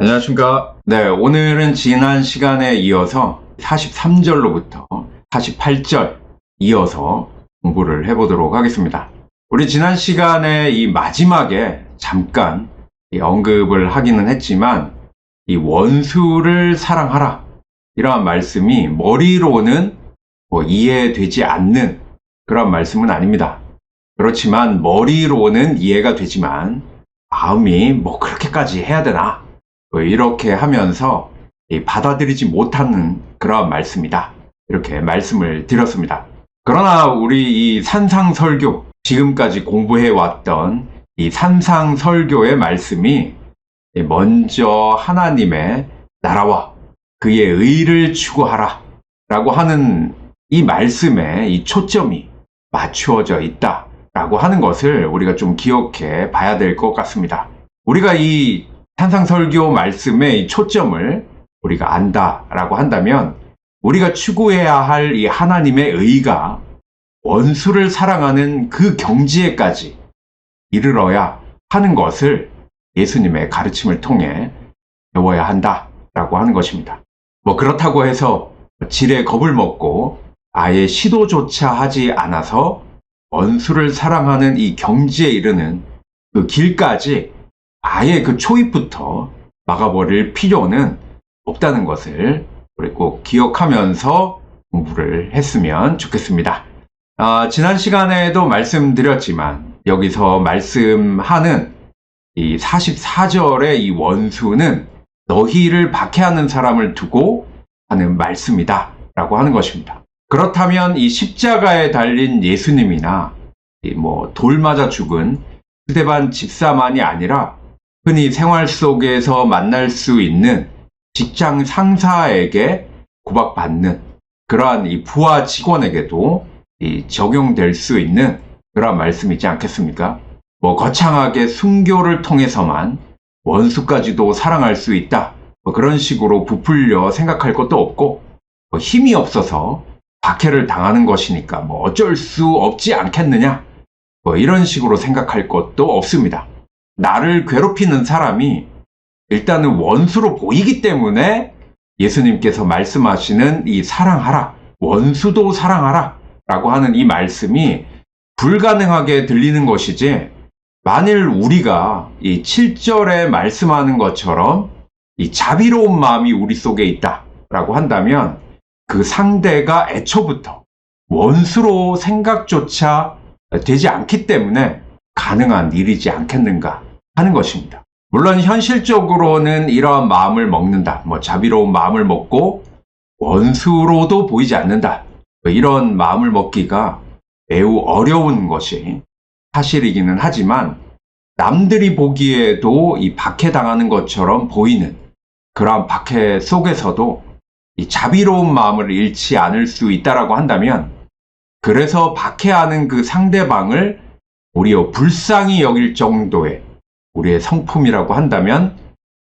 안녕하십니까. 네, 오늘은 지난 시간에 이어서 43절로부터 48절 이어서 공부를 해보도록 하겠습니다. 우리 지난 시간에 이 마지막에 잠깐 이 언급을 하기는 했지만 이 원수를 사랑하라 이러한 말씀이 머리로는 뭐 이해되지 않는 그런 말씀은 아닙니다. 그렇지만 머리로는 이해가 되지만 마음이 뭐 그렇게까지 해야 되나 뭐 이렇게 하면서 이 받아들이지 못하는 그러한 말씀이다. 이렇게 말씀을 드렸습니다. 그러나 우리 이 산상설교, 지금까지 공부해 왔던 이 산상설교의 말씀이 먼저 하나님의 나라와 그의 의를 추구하라 라고 하는 이 말씀에 이 초점이 맞추어져 있다 라고 하는 것을 우리가 좀 기억해 봐야 될 것 같습니다. 우리가 이 산상설교 말씀의 이 초점을 우리가 안다라고 한다면 우리가 추구해야 할 이 하나님의 의가 원수를 사랑하는 그 경지에까지 이르러야 하는 것을 예수님의 가르침을 통해 배워야 한다라고 하는 것입니다. 뭐 그렇다고 해서 질에 겁을 먹고 아예 시도조차 하지 않아서 원수를 사랑하는 이 경지에 이르는 그 길까지 아예 그 초입부터 막아버릴 필요는 없다는 것을 우리 꼭 기억하면서 공부를 했으면 좋겠습니다. 아, 지난 시간에도 말씀드렸지만 여기서 말씀하는 이 44절의 이 원수는 너희를 박해하는 사람을 두고 하는 말씀이다 라고 하는 것입니다. 그렇다면 이 십자가에 달린 예수님이나 뭐 돌 맞아 죽은 스데반 집사만이 아니라 흔히 생활 속에서 만날 수 있는 직장 상사에게 구박받는 그러한 이 부하 직원에게도 이 적용될 수 있는 그러한 말씀이지 않겠습니까? 뭐 거창하게 순교를 통해서만 원수까지도 사랑할 수 있다. 뭐 그런 식으로 부풀려 생각할 것도 없고 뭐 힘이 없어서 박해를 당하는 것이니까 뭐 어쩔 수 없지 않겠느냐. 뭐 이런 식으로 생각할 것도 없습니다. 나를 괴롭히는 사람이 일단은 원수로 보이기 때문에 예수님께서 말씀하시는 이 사랑하라, 원수도 사랑하라 라고 하는 이 말씀이 불가능하게 들리는 것이지 만일 우리가 이 7절에 말씀하는 것처럼 이 자비로운 마음이 우리 속에 있다 라고 한다면 그 상대가 애초부터 원수로 생각조차 되지 않기 때문에 가능한 일이지 않겠는가 하는 것입니다. 물론 현실적으로는 이러한 마음을 먹는다. 뭐 자비로운 마음을 먹고 원수로도 보이지 않는다. 뭐 이런 마음을 먹기가 매우 어려운 것이 사실이기는 하지만 남들이 보기에도 이 박해당하는 것처럼 보이는 그러한 박해 속에서도 이 자비로운 마음을 잃지 않을 수 있다라고 한다면 그래서 박해하는 그 상대방을 우리여 불쌍히 여길 정도의 우리의 성품이라고 한다면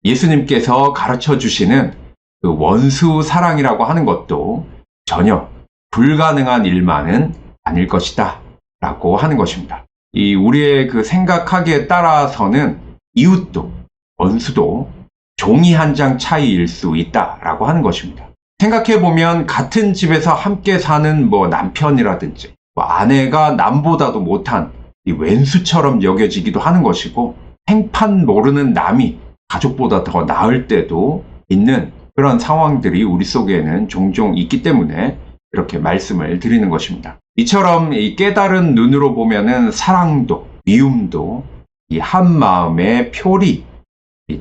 예수님께서 가르쳐 주시는 그 원수 사랑이라고 하는 것도 전혀 불가능한 일만은 아닐 것이다. 라고 하는 것입니다. 이 우리의 그 생각하기에 따라서는 이웃도 원수도 종이 한 장 차이일 수 있다라고 하는 것입니다. 생각해 보면 같은 집에서 함께 사는 뭐 남편이라든지 뭐 아내가 남보다도 못한 이 왼수처럼 여겨지기도 하는 것이고 행판 모르는 남이 가족보다 더 나을 때도 있는 그런 상황들이 우리 속에는 종종 있기 때문에 이렇게 말씀을 드리는 것입니다. 이처럼 이 깨달은 눈으로 보면은 사랑도 미움도 이 한 마음의 표리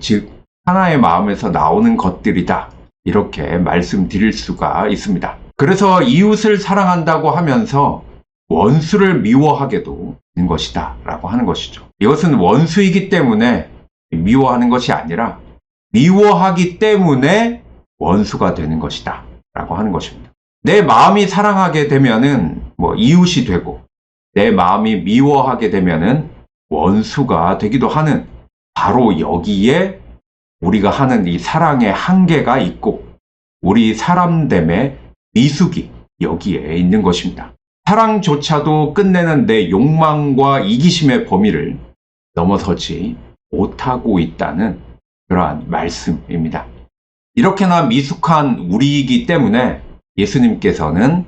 즉 하나의 마음에서 나오는 것들이다. 이렇게 말씀드릴 수가 있습니다. 그래서 이웃을 사랑한다고 하면서 원수를 미워하게도 되는 것이다. 라고 하는 것이죠. 이것은 원수이기 때문에 미워하는 것이 아니라 미워하기 때문에 원수가 되는 것이다. 라고 하는 것입니다. 내 마음이 사랑하게 되면은 뭐 이웃이 되고 내 마음이 미워하게 되면은 원수가 되기도 하는 바로 여기에 우리가 하는 이 사랑의 한계가 있고 우리 사람됨의 미숙이 여기에 있는 것입니다. 사랑조차도 끝내는 내 욕망과 이기심의 범위를 넘어서지 못하고 있다는 그러한 말씀입니다. 이렇게나 미숙한 우리이기 때문에 예수님께서는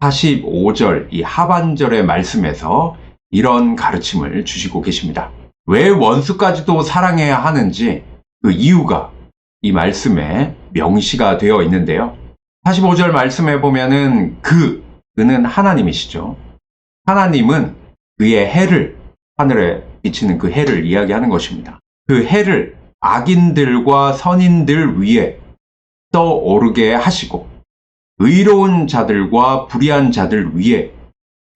45절 이 하반절의 말씀에서 이런 가르침을 주시고 계십니다. 왜 원수까지도 사랑해야 하는지 그 이유가 이 말씀에 명시가 되어 있는데요. 45절 말씀에 보면은 그, 그는 하나님이시죠. 하나님은 그의 해를, 하늘에 비치는 그 해를 이야기하는 것입니다. 그 해를 악인들과 선인들 위에 떠오르게 하시고, 의로운 자들과 불의한 자들 위에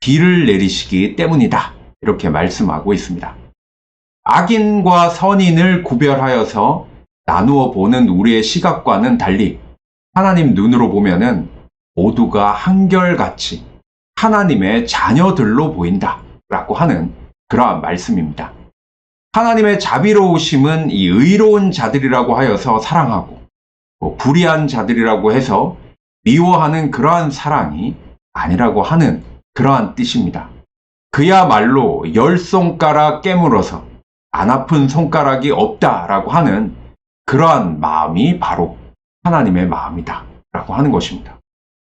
비를 내리시기 때문이다. 이렇게 말씀하고 있습니다. 악인과 선인을 구별하여서 나누어 보는 우리의 시각과는 달리 하나님 눈으로 보면은 모두가 한결같이 하나님의 자녀들로 보인다. 라고 하는 그러한 말씀입니다. 하나님의 자비로우심은 이 의로운 자들이라고 하여서 사랑하고 뭐 불의한 자들이라고 해서 미워하는 그러한 사랑이 아니라고 하는 그러한 뜻입니다. 그야말로 열 손가락 깨물어서 안 아픈 손가락이 없다라고 하는 그러한 마음이 바로 하나님의 마음이다. 라고 하는 것입니다.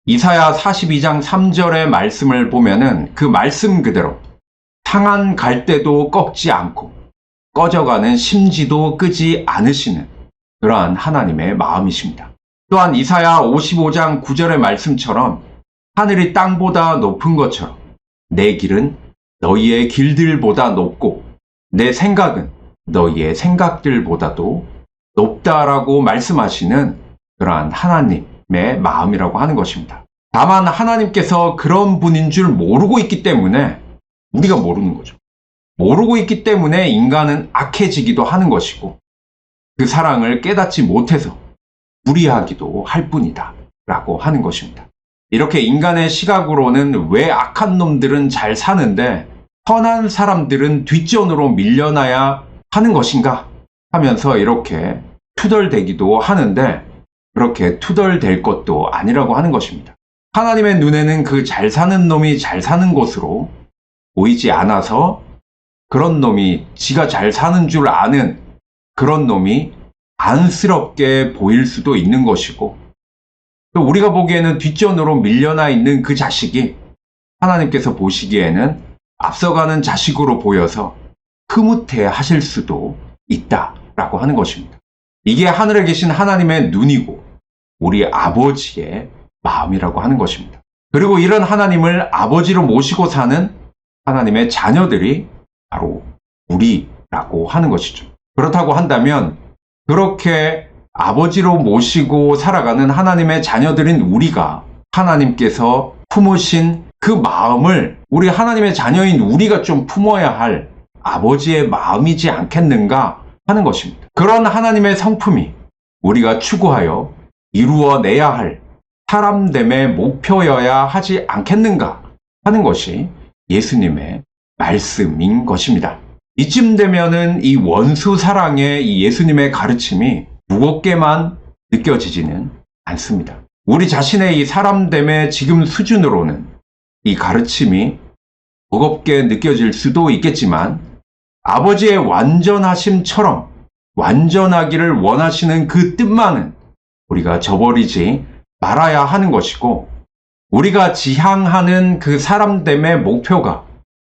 이사야 42장 3절의 말씀을 보면은 그 말씀 그대로 상한 갈대도 꺾지 않고 꺼져가는 심지도 끄지 않으시는 그러한 하나님의 마음이십니다. 또한 이사야 55장 9절의 말씀처럼 하늘이 땅보다 높은 것처럼 내 길은 너희의 길들보다 높고 내 생각은 너희의 생각들보다도 높다라고 말씀하시는 그러한 하나님 의 마음이라고 하는 것입니다. 다만 하나님께서 그런 분인 줄 모르고 있기 때문에 우리가 모르는 거죠. 모르고 있기 때문에 인간은 악해지기도 하는 것이고 그 사랑을 깨닫지 못해서 무리하기도 할 뿐이다. 라고 하는 것입니다. 이렇게 인간의 시각으로는 왜 악한 놈들은 잘 사는데 선한 사람들은 뒷전으로 밀려나야 하는 것인가 하면서 이렇게 투덜대기도 하는데 그렇게 투덜댈 것도 아니라고 하는 것입니다. 하나님의 눈에는 그 잘 사는 놈이 잘 사는 곳으로 보이지 않아서 그런 놈이 지가 잘 사는 줄 아는 그런 놈이 안쓰럽게 보일 수도 있는 것이고 또 우리가 보기에는 뒷전으로 밀려나 있는 그 자식이 하나님께서 보시기에는 앞서가는 자식으로 보여서 흐뭇해 하실 수도 있다라고 하는 것입니다. 이게 하늘에 계신 하나님의 눈이고 우리 아버지의 마음이라고 하는 것입니다. 그리고 이런 하나님을 아버지로 모시고 사는 하나님의 자녀들이 바로 우리라고 하는 것이죠. 그렇다고 한다면 그렇게 아버지로 모시고 살아가는 하나님의 자녀들인 우리가 하나님께서 품으신 그 마음을 우리 하나님의 자녀인 우리가 좀 품어야 할 아버지의 마음이지 않겠는가 하는 것입니다. 그런 하나님의 성품이 우리가 추구하여 이루어내야 할 사람됨의 목표여야 하지 않겠는가 하는 것이 예수님의 말씀인 것입니다. 이쯤 되면은 이 원수 사랑의 이 예수님의 가르침이 무겁게만 느껴지지는 않습니다. 우리 자신의 이 사람됨의 지금 수준으로는 이 가르침이 무겁게 느껴질 수도 있겠지만 아버지의 완전하심처럼 완전하기를 원하시는 그 뜻만은 우리가 저버리지 말아야 하는 것이고 우리가 지향하는 그 사람됨의 목표가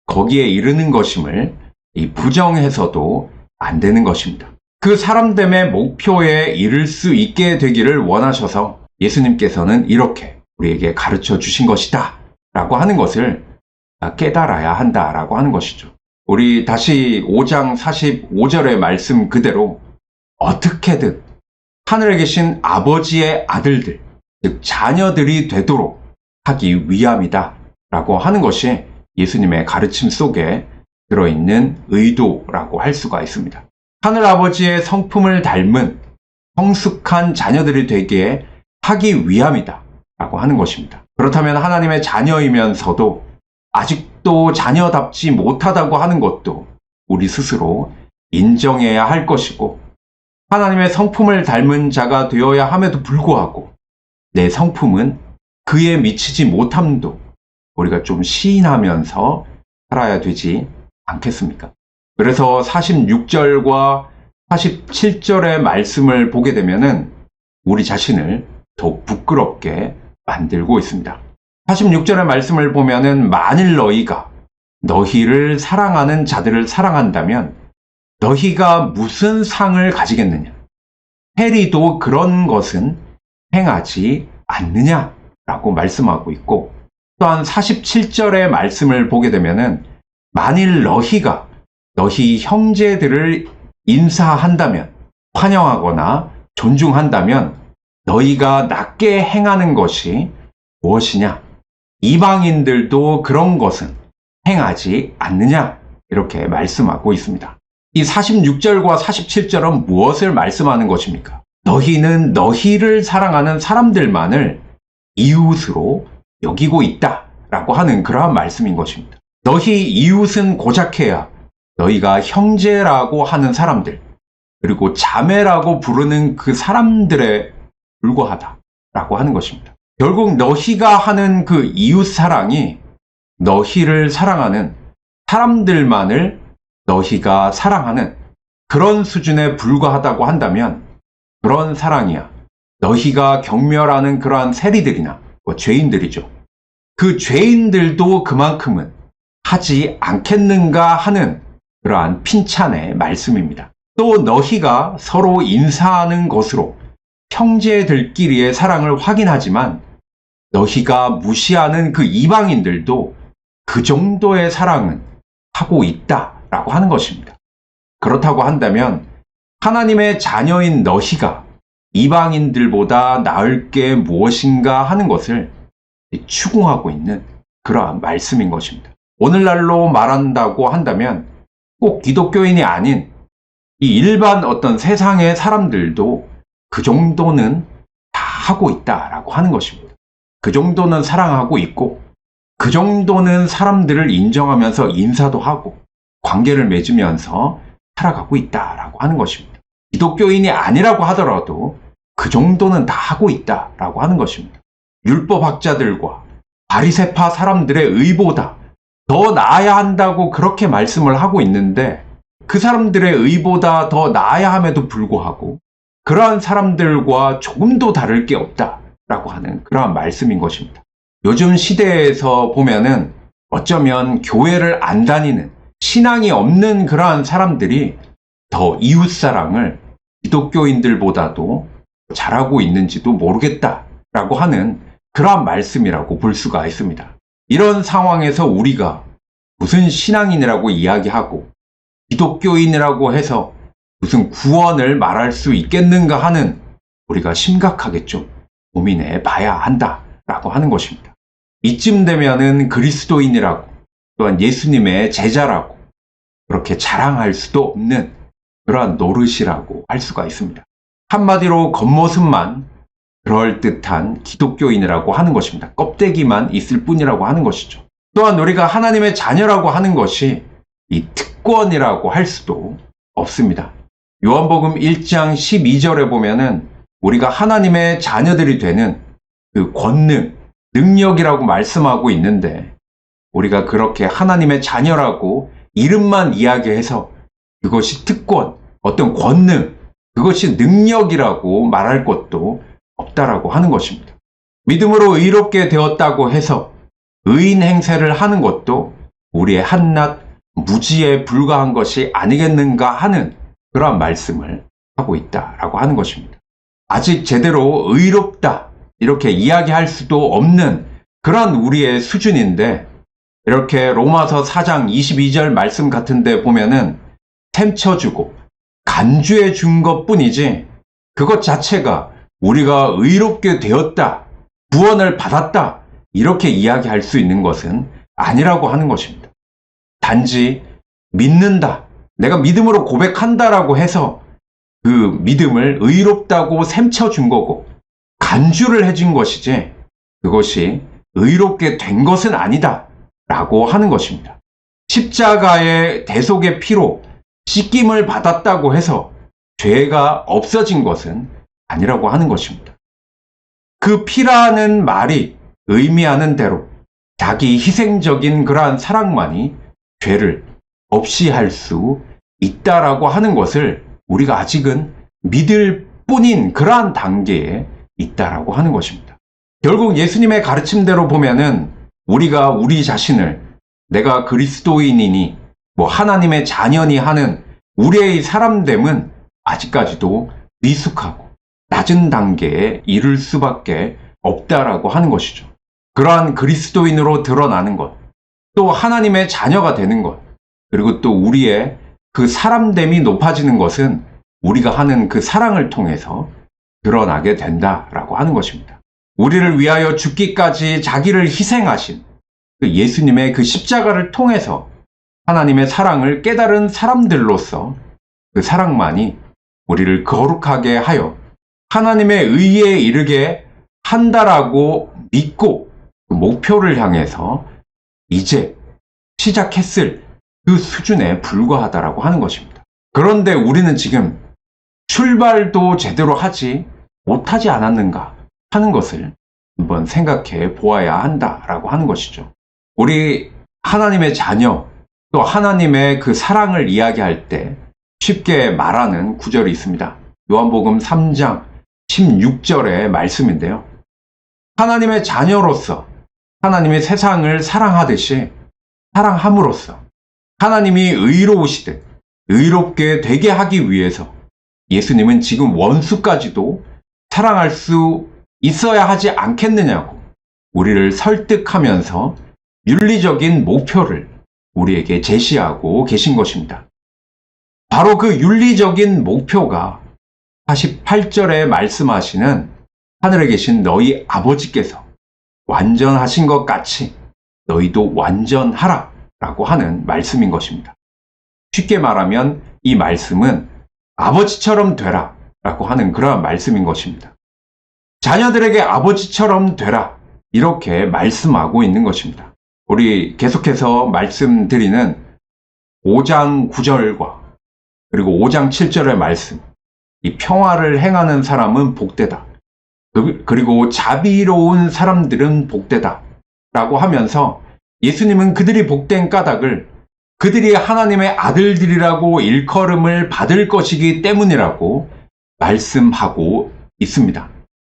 거기에 이르는 것임을 이 부정해서도 안 되는 것입니다. 그 사람됨의 목표에 이를 수 있게 되기를 원하셔서 예수님께서는 이렇게 우리에게 가르쳐 주신 것이다. 라고 하는 것을 깨달아야 한다. 라고 하는 것이죠. 우리 다시 5장 45절의 말씀 그대로 어떻게든 하늘에 계신 아버지의 아들들, 즉 자녀들이 되도록 하기 위함이다. 라고 하는 것이 예수님의 가르침 속에 들어있는 의도라고 할 수가 있습니다. 하늘 아버지의 성품을 닮은 성숙한 자녀들이 되게 하기 위함이다. 라고 하는 것입니다. 그렇다면 하나님의 자녀이면서도 아직도 자녀답지 못하다고 하는 것도 우리 스스로 인정해야 할 것이고 하나님의 성품을 닮은 자가 되어야 함에도 불구하고 내 성품은 그에 미치지 못함도 우리가 좀 시인하면서 살아야 되지 않겠습니까? 그래서 46절과 47절의 말씀을 보게 되면은 우리 자신을 더욱 부끄럽게 만들고 있습니다. 46절의 말씀을 보면은 만일 너희가 너희를 사랑하는 자들을 사랑한다면 너희가 무슨 상을 가지겠느냐? 해리도 그런 것은 행하지 않느냐 라고 말씀하고 있고 또한 47절의 말씀을 보게 되면은 만일 너희가 너희 형제들을 인사한다면 환영하거나 존중한다면 너희가 낮게 행하는 것이 무엇이냐? 이방인들도 그런 것은 행하지 않느냐? 이렇게 말씀하고 있습니다. 이 46절과 47절은 무엇을 말씀하는 것입니까? 너희는 너희를 사랑하는 사람들만을 이웃으로 여기고 있다 라고 하는 그러한 말씀인 것입니다. 너희 이웃은 고작해야 너희가 형제라고 하는 사람들, 그리고 자매라고 부르는 그 사람들에 불과하다 라고 하는 것입니다. 결국 너희가 하는 그 이웃 사랑이 너희를 사랑하는 사람들만을 너희가 사랑하는 그런 수준에 불과하다고 한다면 그런 사랑이야. 너희가 경멸하는 그러한 세리들이나 뭐 죄인들이죠. 그 죄인들도 그만큼은 하지 않겠는가 하는 그러한 핀찬의 말씀입니다. 또 너희가 서로 인사하는 것으로 형제들끼리의 사랑을 확인하지만 너희가 무시하는 그 이방인들도 그 정도의 사랑은 하고 있다 라고 하는 것입니다. 그렇다고 한다면 하나님의 자녀인 너희가 이방인들보다 나을 게 무엇인가 하는 것을 추궁하고 있는 그러한 말씀인 것입니다. 오늘날로 말한다고 한다면 꼭 기독교인이 아닌 이 일반 어떤 세상의 사람들도 그 정도는 다 하고 있다라고 하는 것입니다. 그 정도는 사랑하고 있고 그 정도는 사람들을 인정하면서 인사도 하고 관계를 맺으면서 살아가고 있다라고 하는 것입니다. 기독교인이 아니라고 하더라도 그 정도는 다 하고 있다라고 하는 것입니다. 율법학자들과 바리세파 사람들의 의보다 더 나아야 한다고 그렇게 말씀을 하고 있는데 그 사람들의 의보다 더 나아야 함에도 불구하고 그러한 사람들과 조금도 다를 게 없다라고 하는 그러한 말씀인 것입니다. 요즘 시대에서 보면은 어쩌면 교회를 안 다니는 신앙이 없는 그러한 사람들이 더 이웃사랑을 기독교인들보다도 잘하고 있는지도 모르겠다라고 하는 그러한 말씀이라고 볼 수가 있습니다. 이런 상황에서 우리가 무슨 신앙인이라고 이야기하고 기독교인이라고 해서 무슨 구원을 말할 수 있겠는가 하는 우리가 심각하게 좀 고민해 봐야 한다라고 하는 것입니다. 이쯤 되면은 그리스도인이라고 또한 예수님의 제자라고 그렇게 자랑할 수도 없는 그러한 노릇이라고 할 수가 있습니다. 한마디로 겉모습만 그럴듯한 기독교인이라고 하는 것입니다. 껍데기만 있을 뿐이라고 하는 것이죠. 또한 우리가 하나님의 자녀라고 하는 것이 이 특권이라고 할 수도 없습니다. 요한복음 1장 12절에 보면은 우리가 하나님의 자녀들이 되는 그 권능, 능력이라고 말씀하고 있는데 우리가 그렇게 하나님의 자녀라고 이름만 이야기해서 그것이 특권, 어떤 권능, 그것이 능력이라고 말할 것도 없다라고 하는 것입니다. 믿음으로 의롭게 되었다고 해서 의인 행세를 하는 것도 우리의 한낱 무지에 불과한 것이 아니겠는가 하는 그러한 말씀을 하고 있다라고 하는 것입니다. 아직 제대로 의롭다 이렇게 이야기할 수도 없는 그런 우리의 수준인데 이렇게 로마서 4장 22절 말씀 같은데 보면은 템쳐주고 간주해 준 것 뿐이지 그것 자체가 우리가 의롭게 되었다, 구원을 받았다, 이렇게 이야기할 수 있는 것은 아니라고 하는 것입니다. 단지 믿는다, 내가 믿음으로 고백한다라고 해서 그 믿음을 의롭다고 샘쳐준 거고, 간주를 해준 것이지, 그것이 의롭게 된 것은 아니다, 라고 하는 것입니다. 십자가의 대속의 피로 씻김을 받았다고 해서 죄가 없어진 것은 아니라고 하는 것입니다. 그 피라는 말이 의미하는 대로 자기 희생적인 그러한 사랑만이 죄를 없이 할 수 있다라고 하는 것을 우리가 아직은 믿을 뿐인 그러한 단계에 있다라고 하는 것입니다. 결국 예수님의 가르침대로 보면은 우리가 우리 자신을 내가 그리스도인이니 뭐 하나님의 자녀니 하는 우리의 사람됨은 아직까지도 미숙하고 낮은 단계에 이를 수밖에 없다라고 하는 것이죠. 그러한 그리스도인으로 드러나는 것, 또 하나님의 자녀가 되는 것, 그리고 또 우리의 그 사람됨이 높아지는 것은 우리가 하는 그 사랑을 통해서 드러나게 된다라고 하는 것입니다. 우리를 위하여 죽기까지 자기를 희생하신 그 예수님의 그 십자가를 통해서 하나님의 사랑을 깨달은 사람들로서 그 사랑만이 우리를 거룩하게 하여 하나님의 의에 이르게 한다라고 믿고 그 목표를 향해서 이제 시작했을 그 수준에 불과하다라고 하는 것입니다. 그런데 우리는 지금 출발도 제대로 하지 못하지 않았는가 하는 것을 한번 생각해 보아야 한다라고 하는 것이죠. 우리 하나님의 자녀 또 하나님의 그 사랑을 이야기할 때 쉽게 말하는 구절이 있습니다. 요한복음 3장 16절의 말씀인데요. 하나님의 자녀로서 하나님의 세상을 사랑하듯이 사랑함으로써 하나님이 의로우시듯 의롭게 되게 하기 위해서 예수님은 지금 원수까지도 사랑할 수 있어야 하지 않겠느냐고 우리를 설득하면서 윤리적인 목표를 우리에게 제시하고 계신 것입니다. 바로 그 윤리적인 목표가 48절에 말씀하시는 하늘에 계신 너희 아버지께서 완전하신 것 같이 너희도 완전하라 라고 하는 말씀인 것입니다. 쉽게 말하면 이 말씀은 아버지처럼 되라 라고 하는 그러한 말씀인 것입니다. 자녀들에게 아버지처럼 되라 이렇게 말씀하고 있는 것입니다. 우리 계속해서 말씀드리는 5장 9절과 그리고 5장 7절의 말씀 이 평화를 행하는 사람은 복되다. 그- 그리고 자비로운 사람들은 복되다. 라고 하면서 예수님은 그들이 복된 까닭을 그들이 하나님의 아들들이라고 일컬음을 받을 것이기 때문이라고 말씀하고 있습니다.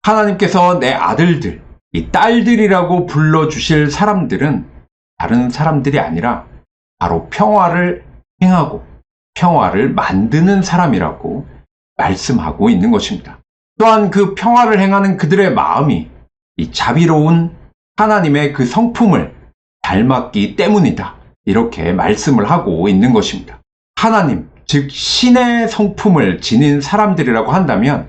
하나님께서 내 아들들, 이 딸들이라고 불러주실 사람들은 다른 사람들이 아니라 바로 평화를 행하고 평화를 만드는 사람이라고 말씀하고 있는 것입니다. 또한 그 평화를 행하는 그들의 마음이 이 자비로운 하나님의 그 성품을 닮았기 때문이다. 이렇게 말씀을 하고 있는 것입니다. 하나님, 즉 신의 성품을 지닌 사람들이라고 한다면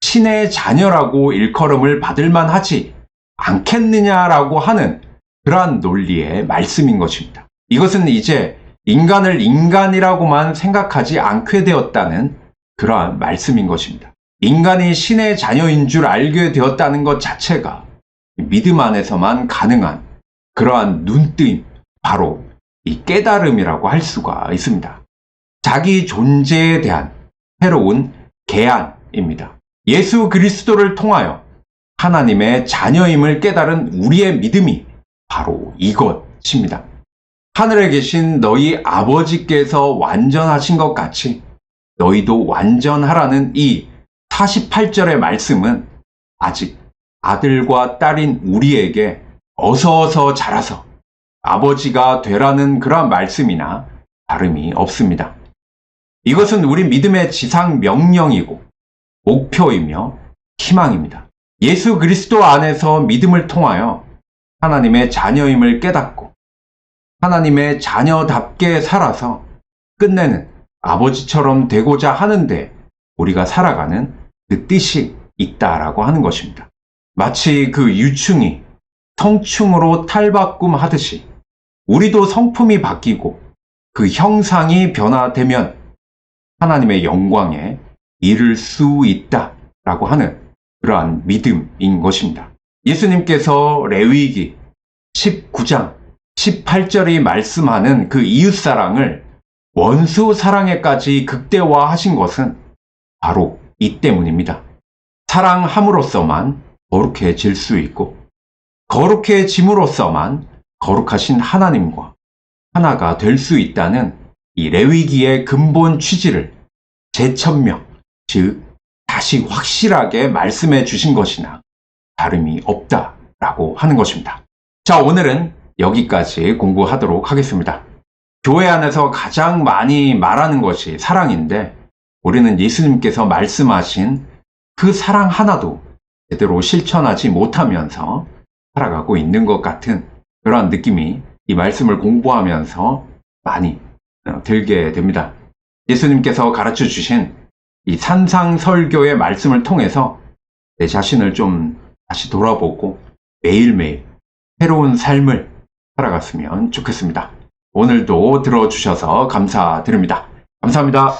신의 자녀라고 일컬음을 받을 만 하지 않겠느냐라고 하는 그러한 논리의 말씀인 것입니다. 이것은 이제 인간을 인간이라고만 생각하지 않게 되었다는 그러한 말씀인 것입니다. 인간이 신의 자녀인 줄 알게 되었다는 것 자체가 믿음 안에서만 가능한 그러한 눈뜨임, 바로 이 깨달음이라고 할 수가 있습니다. 자기 존재에 대한 새로운 개안입니다. 예수 그리스도를 통하여 하나님의 자녀임을 깨달은 우리의 믿음이 바로 이것입니다. 하늘에 계신 너희 아버지께서 완전하신 것 같이 너희도 완전하라는 이 48절의 말씀은 아직 아들과 딸인 우리에게 어서 어서 자라서 아버지가 되라는 그러한 말씀이나 다름이 없습니다. 이것은 우리 믿음의 지상 명령이고 목표이며 희망입니다. 예수 그리스도 안에서 믿음을 통하여 하나님의 자녀임을 깨닫고 하나님의 자녀답게 살아서 끝내는 아버지처럼 되고자 하는데 우리가 살아가는 그 뜻이 있다라고 하는 것입니다. 마치 그 유충이 성충으로 탈바꿈 하듯이 우리도 성품이 바뀌고 그 형상이 변화되면 하나님의 영광에 이를 수 있다 라고 하는 그러한 믿음인 것입니다. 예수님께서 레위기 19장 18절이 말씀하는 그 이웃사랑을 원수 사랑에까지 극대화하신 것은 바로 이 때문입니다. 사랑함으로써만 거룩해질 수 있고 거룩해짐으로써만 거룩하신 하나님과 하나가 될 수 있다는 이 레위기의 근본 취지를 재천명, 즉 다시 확실하게 말씀해 주신 것이나 다름이 없다라고 하는 것입니다. 자, 오늘은 여기까지 공부하도록 하겠습니다. 교회 안에서 가장 많이 말하는 것이 사랑인데 우리는 예수님께서 말씀하신 그 사랑 하나도 제대로 실천하지 못하면서 살아가고 있는 것 같은 그런 느낌이 이 말씀을 공부하면서 많이 어, 들게 됩니다. 예수님께서 가르쳐 주신 이 산상설교의 말씀을 통해서 내 자신을 좀 다시 돌아보고 매일매일 새로운 삶을 살아갔으면 좋겠습니다. 오늘도 들어주셔서 감사드립니다. 감사합니다.